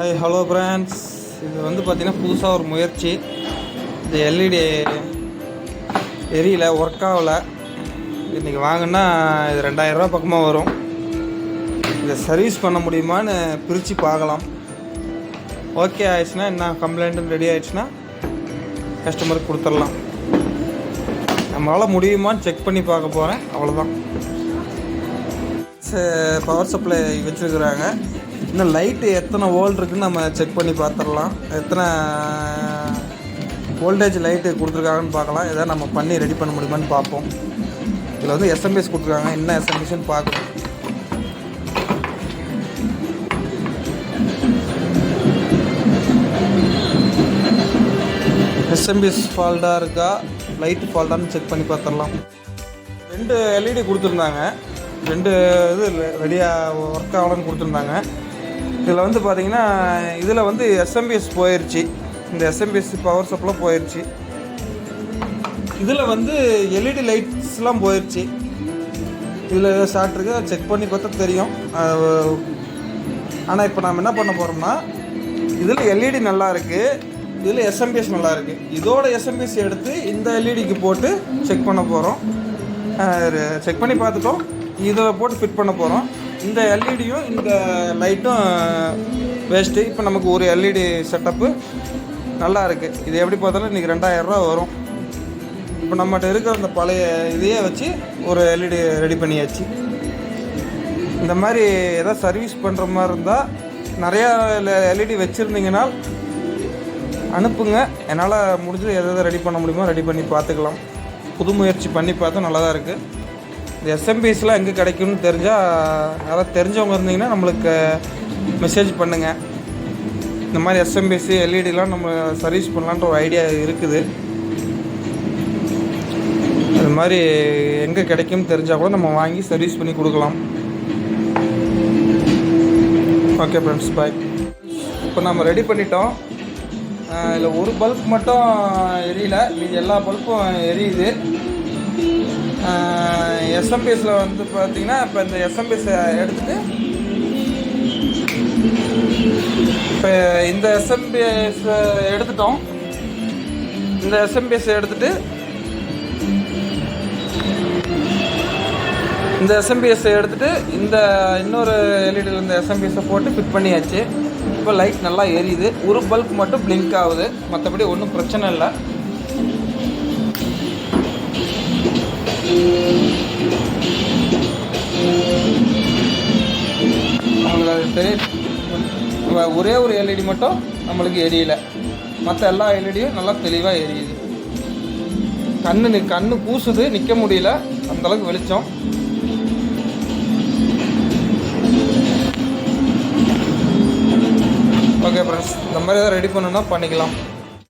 Hi hello friends இது வந்து பார்த்திங்கன்னா புதுசாக ஒரு முயற்சி. இந்த எல்இடி எரியல ஒர்க் ஆகலை. இன்றைக்கி வாங்கினா இது ரெண்டாயிரரூவா பக்கமாக வரும். இதை சர்வீஸ் பண்ண முடியுமான்னு பிரித்து பார்க்கலாம். ஓகே ஆயிடுச்சுன்னா என்ன? கம்ப்ளைண்ட்டும் ரெடி ஆயிடுச்சுன்னா கஸ்டமருக்கு கொடுத்துடலாம். நம்மளால் முடியுமான்னு செக் பண்ணி பார்க்க போகிறேன் அவ்வளோதான் பவர் சப்ளை வச்சுருக்குறாங்க. இன்னும் லைட்டு எத்தனை வோல்ட் இருக்குன்னு நம்ம செக் பண்ணி பார்த்துடலாம். எத்தனை வோல்டேஜ் லைட்டு கொடுத்துருக்காங்கன்னு பார்க்கலாம். எதாவது நம்ம பண்ணி ரெடி பண்ண முடியுமான்னு பார்ப்போம். இதில் வந்து எஸ்எம்பிஎஸ் கொடுத்துருக்காங்க. என்ன எஸ்எம்பிஎஸ்ன்னு பார்க்கணும். எஸ்எம்பிஎஸ் ஃபால்ட்டாக இருக்கா? லைட் ஃபால்ட்டான்னு செக் பண்ணி பார்த்துடலாம். ரெண்டு எல்இடி கொடுத்துருந்தாங்க. ரெண்டு இது ரெடியாக ஒர்க் ஆகலன்னு கொடுத்துருந்தாங்க. இதில் வந்து பார்த்தீங்கன்னா இதில் வந்து எஸ்எம்பிஎஸ் போயிடுச்சு இந்த எஸ்எம்பிஎஸ் பவர் சப்ளை போயிடுச்சு இதில் வந்து எல்இடி லைட்ஸ்லாம் போயிடுச்சு இதில் ஷார்ட் இருக்குது அதை செக் பண்ணி பார்த்தா தெரியும். ஆனால் இப்போ நம்ம என்ன பண்ண போகிறோம்னா இதில் எல்இடி நல்லா இருக்குது இதில் எஸ்எம்பிஎஸ் நல்லா இருக்குது இதோட எஸ்எம்பிஎஸ் எடுத்து இந்த எல்இடிக்கு போட்டு செக் பண்ண போகிறோம் செக் பண்ணி பார்த்துட்டோம். இதில் போட்டு ஃபிட் பண்ண போகிறோம் இந்த எல்இடியும் இந்த லைட்டும் வேஸ்ட்டு இப்போ நமக்கு ஒரு எல்இடி செட்டப்பு நல்லா இருக்குது இது எப்படி பார்த்தாலும் இன்றைக்கி ரெண்டாயிரரூவா வரும். இப்போ நம்மகிட்ட இருக்கிற அந்த பழைய இதையே வச்சு ஒரு எல்இடி ரெடி பண்ணியாச்சு. இந்த மாதிரி எதாவது சர்வீஸ் பண்ணுற மாதிரி இருந்தால் நிறையா எல்இடி வச்சுருந்தீங்கன்னா அனுப்புங்க. என்னால் முடிஞ்சது எதாவது எதை ரெடி பண்ண முடியுமோ ரெடி பண்ணி பார்த்துக்கலாம். புது முயற்சி பண்ணி பார்த்தா நல்லா தான் இருக்குது இந்த எஸ்எம்பிஎஸ்லாம் எங்கே கிடைக்கும்னு தெரிஞ்சால் யாராவது தெரிஞ்சவங்க இருந்தீங்கன்னா நம்மளுக்கு மெசேஜ் பண்ணுங்கள் இந்த மாதிரி எஸ்எம்பிசி எல்இடிலாம் நம்ம சர்வீஸ் பண்ணலான்ற ஒரு ஐடியா இருக்குது. அது மாதிரி எங்கே கிடைக்கும்னு தெரிஞ்சால் கூட நம்ம வாங்கி சர்வீஸ் பண்ணி கொடுக்கலாம். ஓகே ஃப்ரெண்ட்ஸ் பாய் இப்போ நம்ம ரெடி பண்ணிட்டோம். இதில் ஒரு பல்ப் மட்டும் எரியல. மீதி எல்லா பல்பும் எரியுது. எஸ்எம்பிஎஸில் வந்து பார்த்தீங்கன்னா இப்போ இந்த எஸ்எம்பிஎஸ் எடுத்துகிட்டு இப்போ இந்த எஸ்எம்பிஎஸ் எடுத்துட்டோம். இந்த எஸ்எம்பிஎஸ் எடுத்துகிட்டு இந்த எஸ்எம்பிஎஸ் எடுத்துகிட்டு இந்த இன்னொரு எல்இடியில் இந்த எஸ்எம்பிஎஸை போட்டு ஃபிட் பண்ணியாச்சு. இப்போ லைட் நல்லா எரியுது. ஒரு பல்ப் மட்டும் பிளிங்க் ஆகுது. மற்றபடி ஒன்றும் பிரச்சனை இல்லை. ஒரே ஒரு எல்இடி மட்டும் நம்மளுக்கு எரியல. மற்ற எல்லா எல்இடியும் நல்லா தெளிவாக எரியுது. கண்ணு கண்ணு பூசுது நிற்க முடியல. அந்தளவுக்கு வெளிச்சம். ஓகே ஃப்ரெண்ட்ஸ் இந்த மாதிரி எதாவது ரெடி பண்ணுன்னா பண்ணிக்கலாம்.